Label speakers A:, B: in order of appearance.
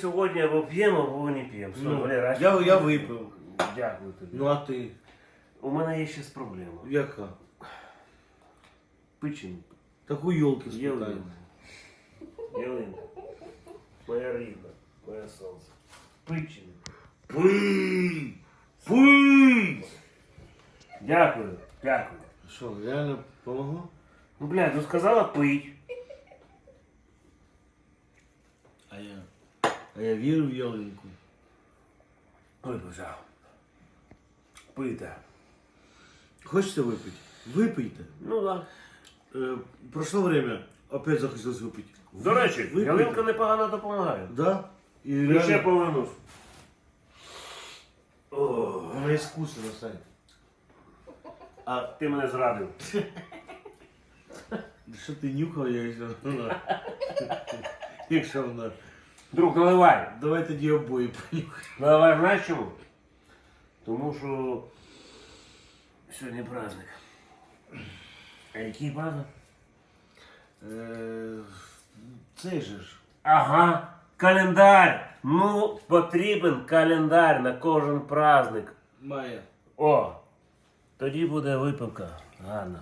A: Сьогодні або п'ємо, або не п'ємо.
B: Ну, я, я випив.
A: Дякую тобі.
B: Ну а ти?
A: У мене є ще проблема.
B: Яка?
A: Печінка.
B: Таку йолки спитаю.
A: Ялинка. Моя рідна, моє сонце. Печінка.
B: Пий! Пий!
A: Дякую, дякую.
B: Що, реально помогло?
A: Ну, блядь, ну сказала пить.
B: А я. А я вірю в ялинку.
A: Виписав. Пийте.
B: Хочете випити? Випийте.
A: Ну так.
B: Е, прошло время, опять захотілося випити.
A: До речі,
B: Випийте.
A: ялинка непогано допомагає.
B: Да? І
A: І ще
B: реально,
A: повернусь.
B: Вона іскусна, Сань.
A: а ти мене зрадив.
B: Що ти нюхав, я якщо вона. Якщо вона.
A: Друг, наливай.
B: Давай тоді обоє понюхаємо.
A: Наливай, знаєш чому? Тому що сьогодні праздник. А який праздник?
B: Е, Цей же ж.
A: Ага, календар. Ну, потрібен календар на кожен праздник.
B: Має.
A: О, тоді буде випивка. Гарно.